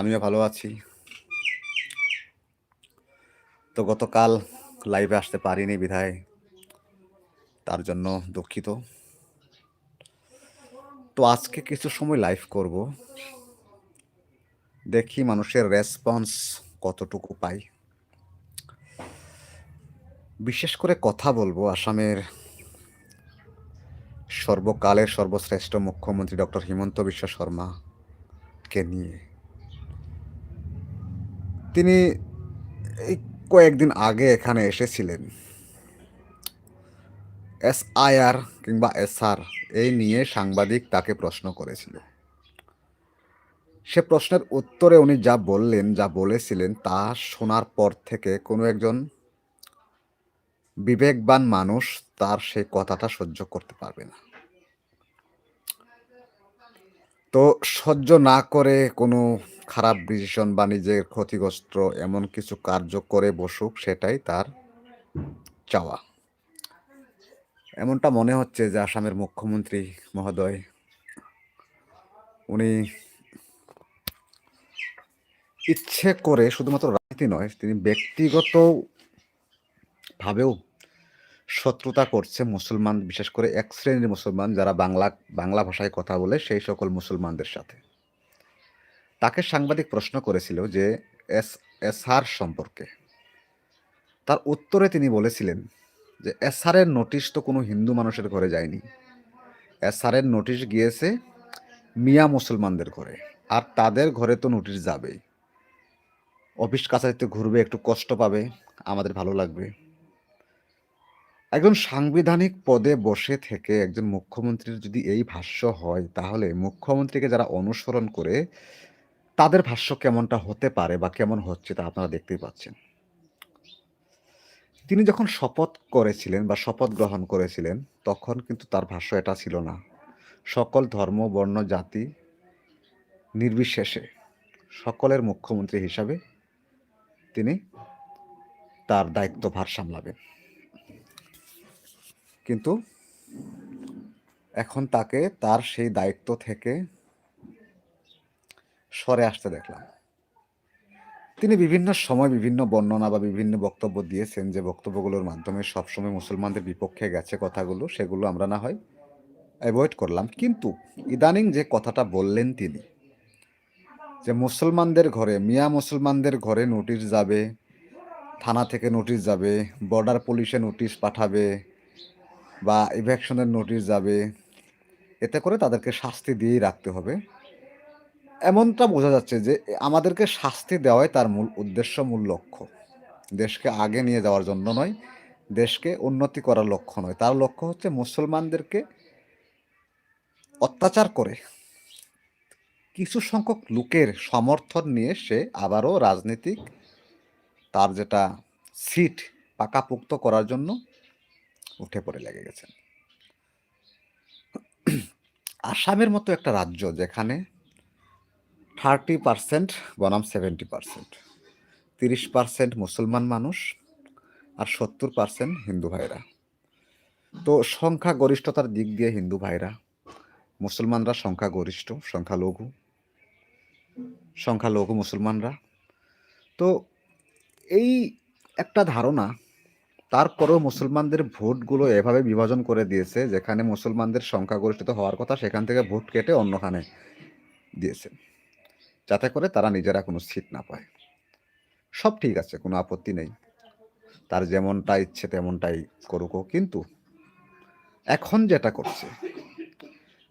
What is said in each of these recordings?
আমিও ভালো আছি। তো গতকাল লাইভে আসতে পারিনি বিধায়। তার জন্য দুঃখিত। তো আজকে কিছু সময় লাইভ করব। দেখি মানুষের রেসপন্স কতটুকু পাই। বিশেষ করে কথা বলব আসামের সর্বকালের সর্বশ্রেষ্ঠ মুখ্যমন্ত্রী ডক্টর হিমন্ত বিশ্ব শর্মাকে নিয়ে। তিনি কয়েকদিন আগে এখানে এসেছিলেন। এস আইআর কিংবা এসআর এই নিয়ে সাংবাদিক তাকে প্রশ্ন করেছিল। সে প্রশ্নের উত্তরে উনি যা বললেন, যা বলেছিলেন তা শোনার পর থেকে কোনো একজন বিবেকবান মানুষ তার সেই কথাটা সহ্য করতে পারবে না। তো সহ্য না করে কোনো খারাপ ডিসিশন বা নিজের ক্ষতিগ্রস্ত এমন কিছু কার্য করে বসুক, সেটাই তার চাওয়া। এমনটা মনে হচ্ছে যে আসামের মুখ্যমন্ত্রী মহোদয়, উনি ইচ্ছে করে শুধুমাত্র রাজনীতি নয়, তিনি ব্যক্তিগত ভাবেও শত্রুতা করছে মুসলমান, বিশেষ করে এক শ্রেণির মুসলমান যারা বাংলা বাংলা ভাষায় কথা বলে, সেই সকল মুসলমানদের সাথে। তাকে সাংবাদিক প্রশ্ন করেছিল যে এস, এসআর সম্পর্কে। তার উত্তরে তিনি বলেছিলেন যে, এসআরের নোটিশ তো কোনো হিন্দু মানুষের ঘরে যায়নি। এসআরের নোটিশ গিয়েছে মিয়া মুসলমানদের ঘরে। আর তাদের ঘরে তো নোটিশ যাবেই। অফিস কাছারিতে ঘুরবে, একটু কষ্ট পাবে, আমাদের ভালো লাগবে। একজন সাংবিধানিক পদে বসে থেকে একজন মুখ্যমন্ত্রীর যদি এই ভাষ্য হয়, তাহলে মুখ্যমন্ত্রীকে যারা অনুসরণ করে তাদের ভাষ্য কেমনটা হতে পারে বা কেমন হচ্ছে তা আপনারা দেখতেই পাচ্ছেন। তিনি যখন শপথ করেছিলেন বা শপথ গ্রহণ করেছিলেন, তখন কিন্তু তার ভাষ্য এটা ছিল না। সকল ধর্ম, বর্ণ, জাতি নির্বিশেষে সকলের মুখ্যমন্ত্রী হিসাবে তিনি তার দায়িত্বভার সামলাবেন। কিন্তু এখন তাকে তার সেই দায়িত্ব থেকে সরে আসতে দেখলাম। তিনি বিভিন্ন সময় বিভিন্ন বর্ণনা বা বিভিন্ন বক্তব্য দিয়েছেন যে বক্তব্যগুলোর মাধ্যমে সবসময় মুসলমানদের বিপক্ষে গেছে কথাগুলো, সেগুলো আমরা না হয় অ্যাভয়েড করলাম। কিন্তু ইদানিং যে কথাটা বললেন তিনি, যে মুসলমানদের ঘরে, মিয়া মুসলমানদের ঘরে নোটিশ যাবে, থানা থেকে নোটিশ যাবে বর্ডার পুলিশে নোটিশ পাঠাবে বা ইভ্যাকশনের নোটিশ যাবে, এতে করে তাদেরকে শাস্তি দিয়েই রাখতে হবে। এমনটা বোঝা যাচ্ছে যে আমাদেরকে শাস্তি দেওয়াই তার মূল উদ্দেশ্য, মূল লক্ষ্য। দেশকে আগে নিয়ে যাওয়ার জন্য নয়, দেশকে উন্নতি করার লক্ষ্য নয়। তার লক্ষ্য হচ্ছে মুসলমানদেরকে অত্যাচার করে। কিছু সংখ্যক লোকের সমর্থন নিয়ে সে আবারও রাজনীতিক তার যেটা সিট পাকাপুক্ত করার জন্য উঠে পড়ে লেগে গেছেন। আসামের মতো একটা রাজ্য যেখানে থার্টি পারসেন্ট, বনাম সেভেন্টি পারসেন্ট। তিরিশ পারসেন্ট মুসলমান মানুষ আর সত্তর পারসেন্ট হিন্দু ভাইরা। তো সংখ্যা গরিষ্ঠতার দিক দিয়ে হিন্দু ভাইরা, মুসলমানরা সংখ্যা গরিষ্ঠ সংখ্যালঘু সংখ্যালঘু মুসলমানরা। তো এই একটা ধারণা, তারপরেও মুসলমানদের ভোটগুলো এভাবে বিভাজন করে দিয়েছে, যেখানে মুসলমানদের সংখ্যাগরিষ্ঠতা হওয়ার কথা সেখান থেকে ভোট কেটে অন্যখানে দিয়েছে। যাতে করে তারা নিজেরা কোনো সিট না পায়। সব ঠিক আছে, কোনো আপত্তি নেই। তার যেমনটা ইচ্ছে তেমনটাই করুক কিন্তু এখন যেটা করছে,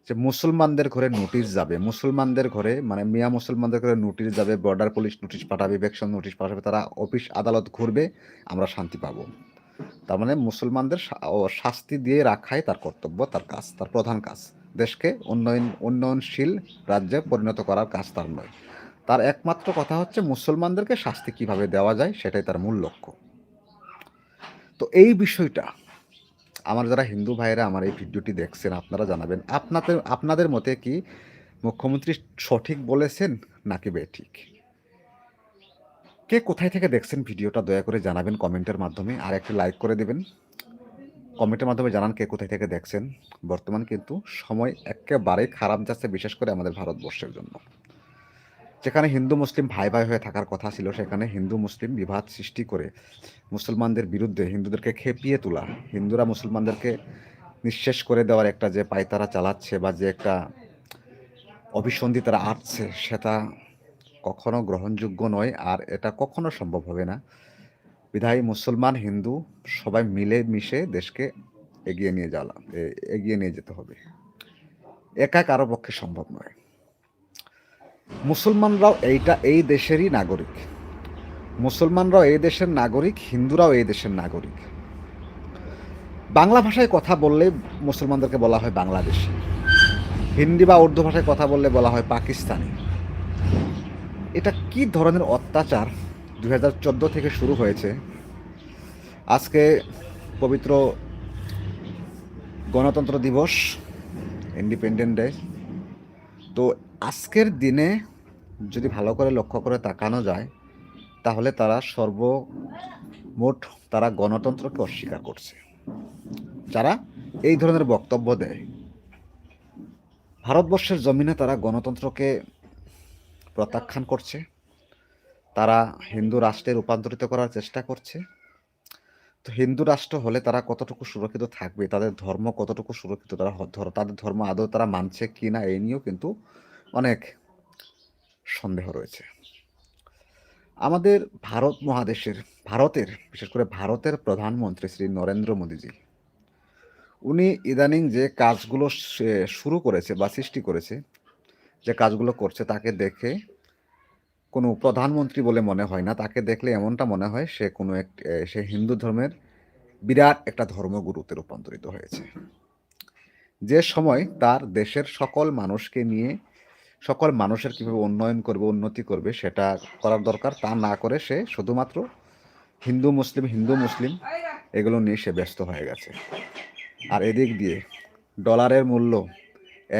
যে মুসলমানদের ঘরে নোটিশ যাবে, মুসলমানদের ঘরে মানে মিয়া মুসলমানদের ঘরে নোটিশ যাবে বর্ডার পুলিশ নোটিশ পাঠাবে ইভেকশন নোটিশ পাঠাবে, তারা অফিস আদালত ঘুরবে, আমরা শান্তি পাবো। তার মানে মুসলমানদের শাস্তি দিয়ে রাখাই তার কর্তব্য, তার কাজ, তার প্রধান কাজ। দেশকে উন্নয়ন, উন্নয়নশীল রাজ্যে পরিণত করার কাজ তার নয়। তার একমাত্র কথা হচ্ছে মুসলমানদেরকে শাস্তি কীভাবে দেওয়া যায় সেটাই তার মূল লক্ষ্য। তো এই বিষয়টা আমার যারা হিন্দু ভাইয়েরা আমার এই ভিডিওটি দেখছেন আপনারা জানাবেন, আপনাদের আপনাদের মতে কি মুখ্যমন্ত্রী সঠিক বলেছেন নাকি বেঠিক? কে কোথায় থেকে দেখছেন ভিডিওটা দয়া করে জানাবেন কমেন্টের মাধ্যমে, আর একটি লাইক করে দেবেন। কমেন্টের মাধ্যমে জানান কে কোথায় থেকে দেখছেন। বর্তমান কিন্তু সময় একেবারেই খারাপ যাচ্ছে, বিশেষ করে আমাদের ভারতবর্ষের জন্য। যেখানে হিন্দু মুসলিম ভাই ভাই হয়ে থাকার কথা ছিল, সেখানে হিন্দু মুসলিম বিবাদ সৃষ্টি করে মুসলমানদের বিরুদ্ধে হিন্দুদেরকে খেপিয়ে তোলা, হিন্দুরা মুসলমানদেরকে নিঃশেষ করে দেওয়ার একটা যে পায়তারা চালাচ্ছে বা যে একটা অভিসন্ধি তারা আটছে, সেটা কখনো গ্রহণযোগ্য নয় আর এটা কখনো সম্ভব হবে না। বিধায়ী মুসলমান, হিন্দু, সবাই মিলে মিশে দেশকে এগিয়ে নিয়ে যাওয়া এগিয়ে নিয়ে যেতে হবে। একা কারও পক্ষে সম্ভব নয়। মুসলমানরাও এইটা এই দেশেরই নাগরিক। মুসলমানরাও এই দেশের নাগরিক, হিন্দুরাও এই দেশের নাগরিক। বাংলা ভাষায় কথা বললে মুসলমানদেরকে বলা হয় বাংলাদেশি। হিন্দি বা উর্দু ভাষায় কথা বললে বলা হয় পাকিস্তানি। এটা কি ধরনের অত্যাচার? দু হাজার চোদ্দ থেকে শুরু হয়েছে। আজকে পবিত্র গণতন্ত্র দিবস ইন্ডিপেন্ডেন্ট ডে তো আজকের দিনে যদি ভালো করে লক্ষ্য করে তাকানো যায়, তাহলে তারা সর্বমোট তারা গণতন্ত্রকে অস্বীকার করছে। যারা এই ধরনের বক্তব্য দেয়, ভারতবর্ষের জমিনে তারা গণতন্ত্রকে প্রত্যাখ্যান করছে, তারা হিন্দু রাষ্ট্রে রূপান্তরিত করার চেষ্টা করছে। তো হিন্দু রাষ্ট্র হলে তারা কতটুকু সুরক্ষিত থাকবে, তাদের ধর্ম কতটুকু সুরক্ষিত, তারা তাদের ধর্ম আদৌ তারা মানছে কি না এই নিয়েও কিন্তু অনেক সন্দেহ রয়েছে। আমাদের ভারত মহাদেশের, ভারতের, বিশেষ করে ভারতের প্রধানমন্ত্রী শ্রী নরেন্দ্র মোদীজি, উনি ইদানিং যে কাজগুলো শুরু করেছে বা সৃষ্টি করেছে, যে কাজগুলো করছে তাকে দেখে কোনো প্রধানমন্ত্রী বলে মনে হয় না। তাকে দেখলে এমনটা মনে হয় সে কোনো এক সে হিন্দু ধর্মের বিরাট একটা ধর্মগুরুতে রূপান্তরিত হয়েছে। যে সময় তার দেশের সকল মানুষকে নিয়ে সকল মানুষের কীভাবে উন্নয়ন করবে, উন্নতি করবে সেটা করার দরকার। তা না করে সে শুধুমাত্র হিন্দু, মুসলিম হিন্দু, মুসলিম এগুলো নিয়ে সে ব্যস্ত হয়ে গেছে। আর এদিক দিয়ে ডলারের মূল্য,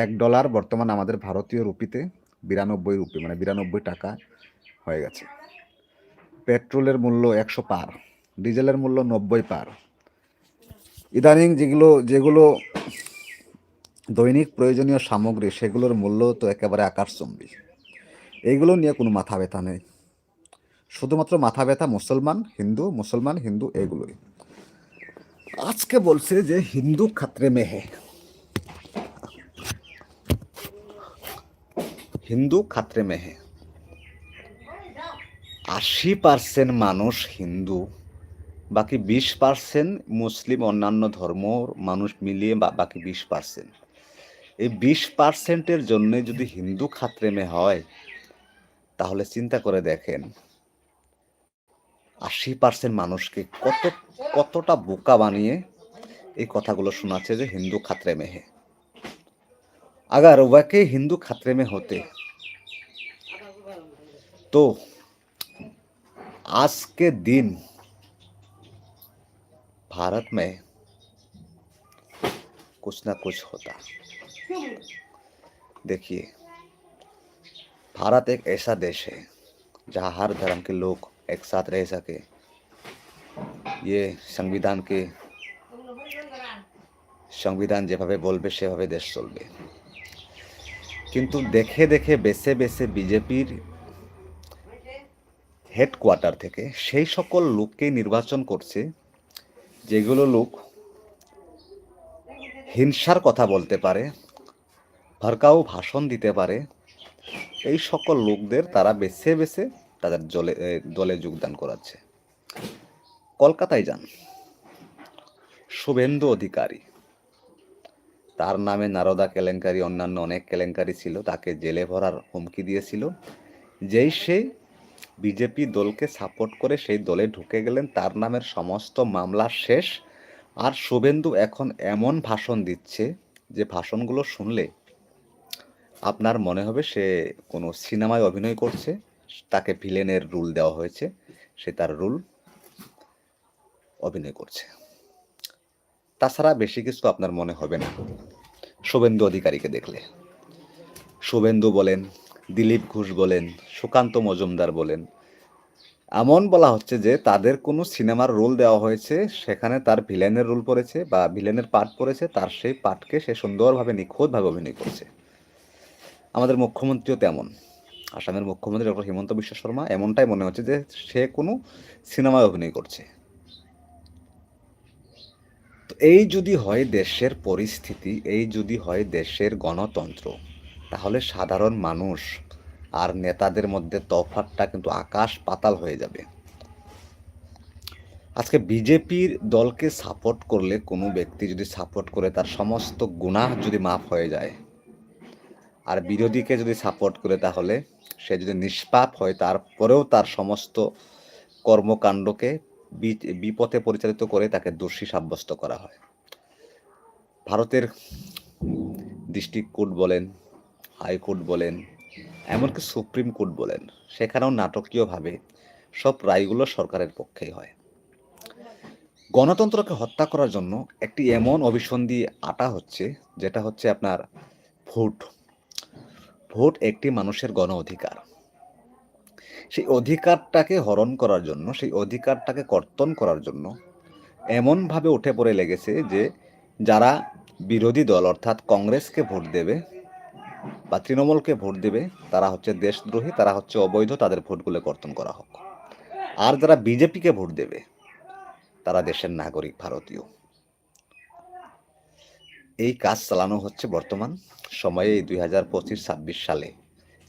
এক ডলার বর্তমান আমাদের ভারতীয় রুপিতে বিরানব্বই রুপি মানে বিরানব্বই টাকা হয়ে গেছে। পেট্রোলের মূল্য একশো পার, ডিজেলের মূল্য নব্বই পার। ইদানিং যেগুলো যেগুলো দৈনিক প্রয়োজনীয় সামগ্রী, সেগুলোর মূল্য তো একেবারে আকাশচম্বী। এইগুলো নিয়ে কোনো মাথা ব্যথা নেই। শুধুমাত্র মাথা ব্যথা মুসলমান, হিন্দু মুসলমান, হিন্দু এগুলোই। আজকে বলছে যে হিন্দু খাত্রে মেহে। হিন্দু খাত্রে মেহে। আশি পার্সেন্ট মানুষ হিন্দু, বাকি বিশ পার্সেন্ট মুসলিম, অন্যান্য ধর্ম, মানুষ মিলিয়ে বাকি বিশ পার্সেন্ট। এই বিশ পার্সেন্টের জন্য যদি হিন্দু খাত্রেমে হয় তাহলে চিন্তা করে দেখেন আশি পার্সেন্ট মানুষকে কত কতটা বোকা বানিয়ে এই কথাগুলো শোনাচ্ছে যে হিন্দু খাত্রে মেহে अगर वाकई हिंदू खतरे में होते तो आज के दिन भारत में कुछ ना कुछ होता देखिए भारत एक ऐसा देश है जहाँ हर धर्म के लोग एक साथ रह सके ये সংবিধান কে সংবিধান যেভাবে বলবে সেভাবে দেশ চলবে কিন্তু দেখে দেখে বেছে বেছে বিজেপির হেডকোয়ার্টার থেকে সেই সকল লোককে নির্বাচন করছে যেগুলো লোক হিংসার কথা বলতে পারে ভরকাও ভাষণ দিতে পারে। এই সকল লোকদের তারা বেছে বেছে তাদের জলে দলে যোগদান করাচ্ছে। কলকাতায় যান। শুভেন্দু অধিকারী। তার নামে নারদা কেলেঙ্কারি, অন্যান্য অনেক কেলেঙ্কারি ছিল, তাকে জেলে ভরার হুমকি দিয়েছিল। যেই সে বিজেপি দলকে সাপোর্ট করে সেই দলে ঢুকে গেলেন, তার নামের সমস্ত মামলা শেষ। আর শুভেন্দু এখন এমন ভাষণ দিচ্ছে, যে ভাষণগুলো শুনলে আপনার মনে হবে সে কোনো সিনেমায় অভিনয় করছে, তাকে ভিলেনের রুল দেওয়া হয়েছে, সে তার রুল অভিনয় করছে। তাছাড়া বেশি কিছু আপনার মনে হবে না। শুভেন্দু অধিকারীকে দেখলে। শুভেন্দু বলেন, দিলীপ ঘোষ বলেন, সুকান্ত মজুমদার বলেন, এমন বলা হচ্ছে যে তাদের কোনো সিনেমার রোল দেওয়া হয়েছে, সেখানে তার ভিলেনের রোল পড়েছে বা ভিলেনের পার্ট পড়েছে, তার সেই পার্টকে সে সুন্দরভাবে, নিখুঁতভাবে অভিনয় করছে। আমাদের মুখ্যমন্ত্রীও তেমন। আসামের মুখ্যমন্ত্রী ডক্টর হিমন্ত বিশ্ব শর্মা এমনটাই মনে হচ্ছে যে সে কোনো সিনেমায় অভিনয় করছে। তো এই যদি হয় দেশের পরিস্থিতি, এই যদি হয় দেশের গণতন্ত্র, তাহলে সাধারণ মানুষ আর নেতাদের মধ্যে তফাতটা কিন্তু আকাশ পাতাল হয়ে যাবে। আজকে বিজেপির দলকে সাপোর্ট করলে কোনো ব্যক্তি যদি সাপোর্ট করে, তার সমস্ত গুনাহ যদি মাফ হয়ে যায় আর বিরোধীকে যদি সাপোর্ট করে তাহলে সে যদি নিষ্পাপ হয়, তারপরেও তার সমস্ত কর্মকাণ্ডকে বিপথে পরিচালিত করে তাকে দোষী সাব্যস্ত করা হয়। ভারতের ডিস্ট্রিক্ট কোর্ট বলেন হাইকোর্ট বলেন, এমনকি সুপ্রিম কোর্ট বলেন, সেখানেও নাটকীয়ভাবে সব রায়গুলো সরকারের পক্ষেই হয়। গণতন্ত্রকে হত্যা করার জন্য একটি এমন অভিসন্ধি আটা হচ্ছে, যেটা হচ্ছে আপনার ভোট। ভোট একটি মানুষের গণ অধিকার। সেই অধিকারটাকে হরণ করার জন্য, সেই অধিকারটাকে কর্তন করার জন্য এমনভাবে উঠে পড়ে লেগেছে যে, যারা বিরোধী দল, অর্থাৎ কংগ্রেসকে ভোট দেবে বা তৃণমূলকে ভোট দেবে, তারা হচ্ছে দেশদ্রোহী, তারা হচ্ছে অবৈধ, তাদের ভোটগুলো কর্তন করা হোক। আর যারা বিজেপিকে ভোট দেবে, তারা দেশের নাগরিক ভারতীয়। এই কাজ চালানো হচ্ছে বর্তমান। সময়ে দুই হাজার পঁচিশ, ছাব্বিশ সালে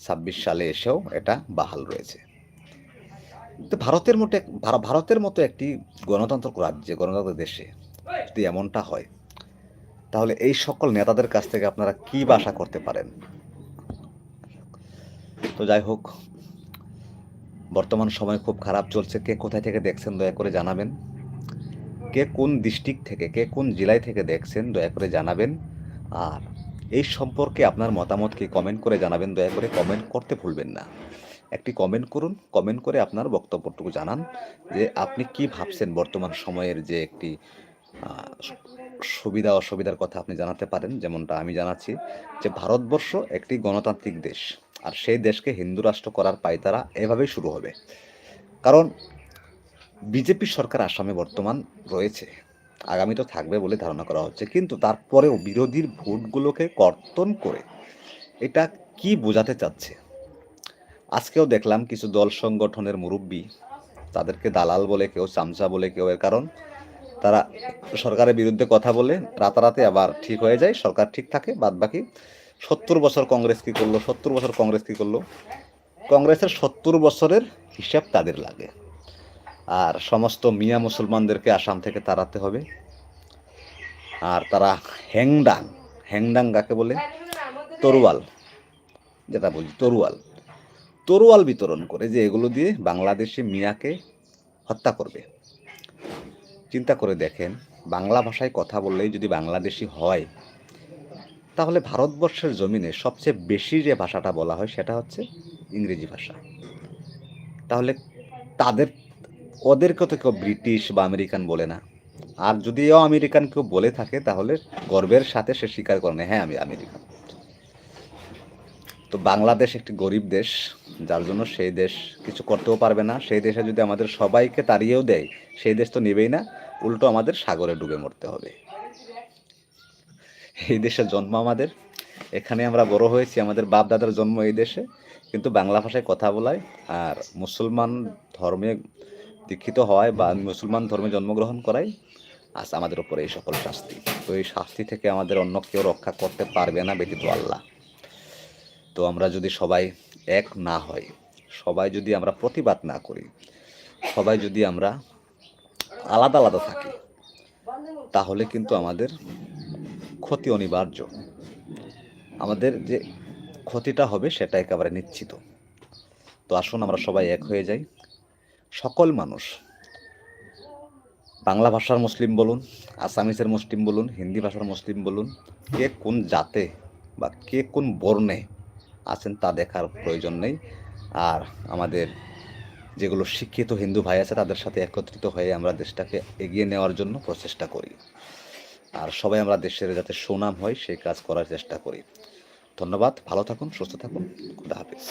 ছাব্বিশ সালে এসেও এটা বাহাল রয়েছে। তো ভারতের মতো ভারতের মতো একটি গণতন্ত্র রাজ্যে গণতন্ত্র দেশে যদি এমনটা হয়, তাহলে এই সকল নেতাদের কাছ থেকে আপনারা কি বাসা করতে পারেন? তো যাই হোক, বর্তমান সময় খুব খারাপ চলছে। কে কোথায় থেকে দেখছেন, দয়া করে জানাবেন। কে কোন ডিস্ট্রিক্ট থেকে, কে কোন জেলায় থেকে দেখছেন, দয়া করে জানাবেন। আর এই সম্পর্কে আপনার মতামত কি? কমেন্ট করে জানাবেন, দয়া করে কমেন্ট করতে ভুলবেন না। একটি কমেন্ট করুন কমেন্ট করে আপনার বক্তব্যটুকু জানান যে আপনি কি ভাবছেন বর্তমান সময়ের যে একটি সুবিধা অসুবিধার কথা আপনি জানাতে পারেন, যেমনটা আমি জানাচ্ছি যে ভারতবর্ষ একটি গণতান্ত্রিক দেশ, আর সেই দেশকে হিন্দু রাষ্ট্র করার পায়তারা এভাবেই শুরু হবে। কারণ, বিজেপি সরকার আসামে বর্তমান রয়েছে। আগামী তো থাকবে বলে ধারণা করা হচ্ছে। কিন্তু তারপরেও বিরোধীর ভোটগুলোকে কর্তন করে এটা কি বোঝাতে চাচ্ছে? আজকেও দেখলাম কিছু দল সংগঠনের মুরব্বী, তাদেরকে দালাল বলে, কেউ চামচা বলে, কেউ এর কারণ, তারা সরকারের বিরুদ্ধে কথা বলে, রাতারাতি আবার ঠিক হয়ে যায়, সরকার ঠিক থাকে বাদ বাকি সত্তর বছর কংগ্রেস কি করল, সত্তর বছর কংগ্রেস কি করল? কংগ্রেসের সত্তর বছরের হিসাব তাদের লাগে। আর সমস্ত মিয়া মুসলমানদেরকে আসাম থেকে তাড়াতে হবে। আর তারা হ্যাংডাং হ্যাংডাং কাকে বলে? তরুয়াল, যেটা বলছি, তরুয়াল। তরুয়াল বিতরণ করে যে এগুলো দিয়ে বাংলাদেশে মিয়াকে হত্যা করবে। চিন্তা করে দেখেন, বাংলা ভাষায় কথা বললেই যদি বাংলাদেশি হয়, তাহলে ভারতবর্ষের জমিনে সবচেয়ে বেশি যে ভাষাটা বলা হয় সেটা হচ্ছে ইংরেজি ভাষা। তাহলে তাদের ওদেরকে তো কেউ ব্রিটিশ বা আমেরিকান বলে না। আর যদিও আমেরিকান কেউ বলে থাকে, তাহলে গর্বের সাথে সে স্বীকার করে না হ্যাঁ আমি আমেরিকান। তো বাংলাদেশ একটি গরিব দেশ, যার জন্য সেই দেশ কিছু করতেও পারবে না। সেই দেশে যদি আমাদের সবাইকে তাড়িয়েও দেয়, সেই দেশ তো নেবেই না, উল্টো আমাদের সাগরে ডুবে মরতে হবে। এই দেশে জন্ম আমাদের। এখানে আমরা বড় হয়েছি, আমাদের বাপ দাদার জন্ম এই দেশে। কিন্তু বাংলা ভাষায় কথা বলায়, আর মুসলমান ধর্মে দীক্ষিত হওয়ায় বা মুসলমান ধর্মে জন্মগ্রহণ করাই আজ আমাদের উপরে এই সকল শাস্তি। তো এই শাস্তি থেকে আমাদের অন্য কেউ রক্ষা করতে পারবে না ব্যতীত আল্লাহ। তো আমরা যদি সবাই এক না হই, সবাই যদি আমরা প্রতিবাদ না করি, সবাই যদি আমরা আলাদা আলাদা থাকি, তাহলে কিন্তু আমাদের ক্ষতি অনিবার্য। আমাদের যে ক্ষতিটা হবে সেটা একেবারে নিশ্চিত। তো আসুন আমরা সবাই এক হয়ে যাই। সকল মানুষ, বাংলা ভাষার মুসলিম বলুন, আসামিসের মুসলিম বলুন, হিন্দি ভাষার মুসলিম বলুন, কে কোন জাতে বা কে কোন বর্ণে আছেন তা দেখার প্রয়োজন নেই। আর আমাদের যেগুলো শিক্ষিত হিন্দু ভাই আছে, তাদের সাথে একত্রিত হয়ে আমরা দেশটাকে এগিয়ে নেওয়ার জন্য প্রচেষ্টা করি। আর সবাই আমরা দেশের যাতে সুনাম হয়, সেই কাজ করার চেষ্টা করি। ধন্যবাদ, ভালো থাকুন, সুস্থ থাকুন, খুদা হাফিজ।